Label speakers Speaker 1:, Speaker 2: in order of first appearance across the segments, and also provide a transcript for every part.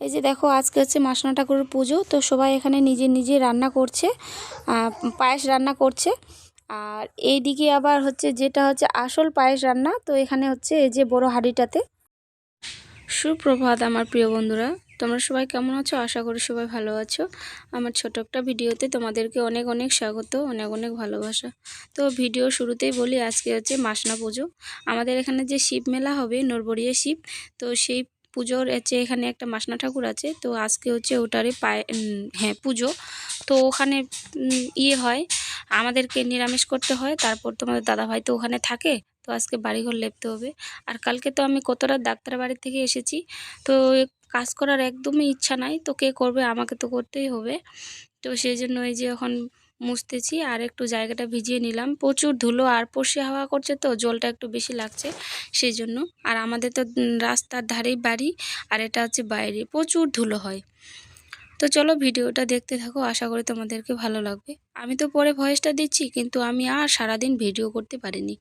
Speaker 1: এই যে দেখো, আজকে হচ্ছে মাসনা ঠাকুরের পুজো, তো সবাই এখানে নিজে নিজে রান্না করছে পায়েস রান্না করছে। আর এই দিকে আবার হচ্ছে যেটা হচ্ছে আসল পায়েস রান্না, তো এখানে হচ্ছে এই যে বড় হাঁড়িটাতে। সুপ্রভাত আমার প্রিয় বন্ধুরা, তোমরা সবাই কেমন আছো? আশা করি সবাই ভালো আছো। আমার ছোট একটা ভিডিওতে তোমাদেরকে অনেক অনেক স্বাগত, অনেক অনেক ভালোবাসা। তো ভিডিও শুরুতেই বলি, আজকে হচ্ছে মাসনা পুজো। আমাদের এখানে যে শিব মেলা হবে, নরবরিয়া শিব, তো সেই পুজোর হচ্ছে এখানে একটা মাসনা ঠাকুর আছে, তো আজকে হচ্ছে ওটারে পায়ে হ্যাঁ পুজো। তো ওখানে ইয়ে হয়, আমাদেরকে নিরামিষ করতে হয়, তারপর তোমাদের দাদাভাই তো ওখানে থাকে, তো আজকে বাড়িঘর লেপতে হবে। আর কালকে তো আমি কতটা ডাক্তার বাড়ি থেকে এসেছি, তো কাজ করার একদমই ইচ্ছা নাই, তো কে করবে আমাকে তো করতেই হবে। তো সেই জন্য এই যে এখন মুছতেছি, আর একটু জায়গাটা ভিজিয়ে নিলাম। প্রচুর ধুলো আর পড়শি হাওয়া করছে তো, জলটা একটু বেশি লাগছে সেই জন্য আর আমাদের তো রাস্তার ধারেই বাড়ি, আর এটা হচ্ছে বাইরে। প্রচুর ধুলো হয়। তো চলো ভিডিওটা দেখতে থাকো, আশা করি তোমাদেরকে ভালো লাগবে। আমি তো পরে ভয়েসটা দিচ্ছি, কিন্তু আমি আর সারাদিন ভিডিও করতে পারিনি।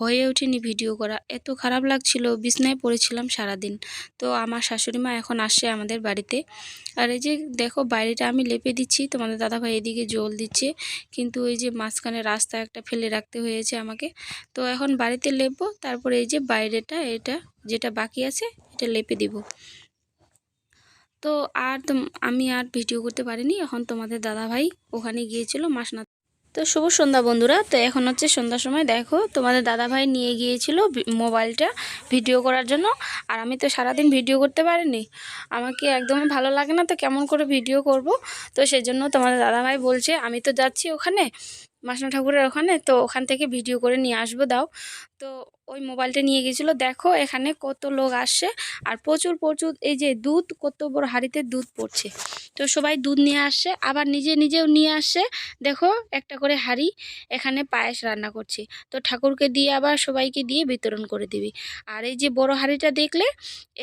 Speaker 1: হয়ে ওঠেনি ভিডিও করা। এত খারাপ লাগছিল, বিছনায় পড়েছিলাম সারাদিন। তো আমার শাশুড়ি মা এখন আসছে আমাদের বাড়িতে। আর এই যে দেখো, বাইরেটা আমি লেপে দিচ্ছি, তোমাদের দাদাভাই এদিকে জল দিচ্ছে। কিন্তু এই যে মাঝখানে রাস্তা একটা ফেলে রাখতে হয়েছে আমাকে। তো এখন বাড়িতে লেপবো, তারপরে এই যে বাইরেটা, এটা যেটা বাকি আছে, এটা লেপে দিব। তো আর তো আমি আর ভিডিও করতে পারিনি। এখন তোমাদের দাদাভাই ওখানে গিয়েছিল মাসনা তো শুভ সন্ধ্যা বন্ধুরা, তো এখন হচ্ছে সন্ধ্যার সময়। দেখো, তোমাদের দাদাভাই নিয়ে গিয়েছিল মোবাইলটা ভিডিও করার জন্য। আর আমি তো সারাদিন ভিডিও করতে পারিনি। আমাকে একদমই ভালো লাগে না তো কেমন করে ভিডিও করব। তো সেই জন্য তোমাদের দাদাভাই বলছে, আমি তো যাচ্ছি ওখানে, মাসনা ঠাকুরের ওখানে, তো ওখান থেকে ভিডিও করে নিয়ে আসব, দাও। তো ওই মোবাইলটা নিয়ে গেছিল। দেখো এখানে কত লোক আসছে আর প্রচুর প্রচুর এই যে দুধ, কত বড় হাঁড়িতে দুধ পড়ছে। তো সবাই দুধ নিয়ে আসছে, আবার নিজে নিজেও নিয়ে আসছে। দেখো একটা করে হাঁড়ি এখানে পায়েস রান্না করছে। তো ঠাকুরকে দিয়ে আবার সবাইকে দিয়ে বিতরণ করে দিবি। আর এই যে বড় হাঁড়িটা দেখলে,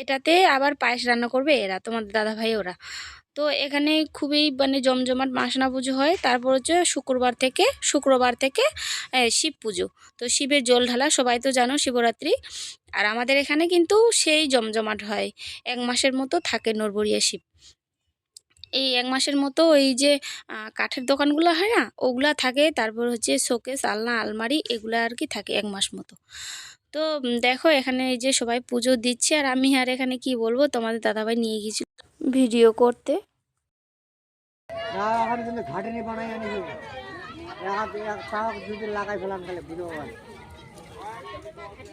Speaker 1: এটাতে আবার পায়েস রান্না করবে এরা, তোমাদের দাদা ভাই ওরা। তো এখানে খুবই মানে জমজমাট মাসনা পুজো হয়। তারপর হচ্ছে শুক্রবার থেকে শুক্রবার থেকে শিব পুজো। তো শিবের জল ঢালা সবাই তো জানো শিবরাত্রি। আর আমাদের এখানে কিন্তু সেই জমজমাট হয়। এক মাসের মতো থাকে নরবরিয়া শিব। এই এক মাসের মতো এই যে কাঠের দোকানগুলো হয় না, ওগুলা থাকে। তারপর হচ্ছে শোকেস, আলনা, আলমারি, এগুলো আর কি থাকে এক মাস মতো। তো দেখো এখানে এই যে সবাই পুজো দিচ্ছে। আর আমি আর এখানে কি বলব? তোমাদের দাদাভাই নিয়ে গেছিল ভিডিও করতে।
Speaker 2: না এখন কিন্তু ঘাটনি বানাই যদি লাগাই ফেলাম তাহলে বুঝব পারে